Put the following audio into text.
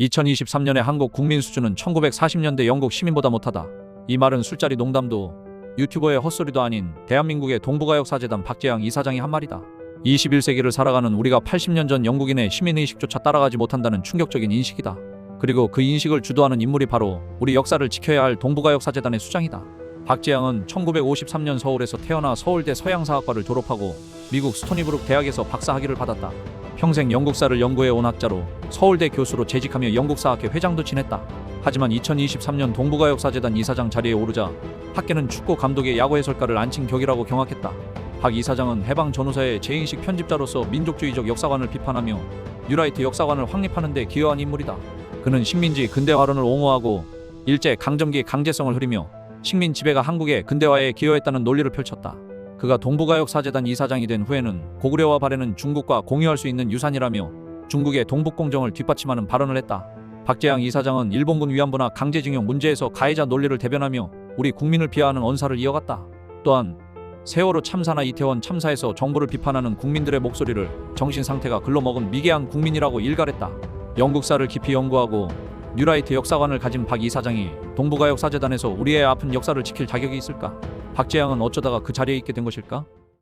2023년의 한국 국민 수준은 1940년대 영국 시민보다 못하다. 이 말은 술자리 농담도 유튜버의 헛소리도 아닌 대한민국의 동북아역사재단 박재양 이사장이 한 말이다. 21세기를 살아가는 우리가 80년 전 영국인의 시민의식조차 따라가지 못한다는 충격적인 인식이다. 그리고 그 인식을 주도하는 인물이 바로 우리 역사를 지켜야 할 동북아역사재단의 수장이다. 박재양은 1953년 서울에서 태어나 서울대 서양사학과를 졸업하고 미국 스토니브룩 대학에서 박사학위를 받았다. 평생 영국사를 연구해 온 학자로 서울대 교수로 재직하며 영국사학회 회장도 지냈다. 하지만 2023년 동북아역사재단 이사장 자리에 오르자 학계는 축구 감독의 야구 해설가를 안친 격이라고 경악했다. 박 이사장은 해방 전후사의 재인식 편집자로서 민족주의적 역사관을 비판하며 뉴라이트 역사관을 확립하는 데 기여한 인물이다. 그는 식민지 근대화론을 옹호하고 일제 강점기의 강제성을 흐리며 식민 지배가 한국의 근대화에 기여했다는 논리를 펼쳤다. 그가 동북아역사재단 이사장이 된 후에는 고구려와 발해는 중국과 공유할 수 있는 유산이라며 중국의 동북공정을 뒷받침하는 발언을 했다. 박재양 이사장은 일본군 위안부나 강제징용 문제에서 가해자 논리를 대변하며 우리 국민을 비하하는 언사를 이어갔다. 또한 세월호 참사나 이태원 참사에서 정부를 비판하는 국민들의 목소리를 정신 상태가 글러먹은 미개한 국민이라고 일갈했다. 영국사를 깊이 연구하고 뉴라이트 역사관을 가진 박 이사장이 동북아 역사재단에서 우리의 아픈 역사를 지킬 자격이 있을까? 박재양은 어쩌다가 그 자리에 있게 된 것일까?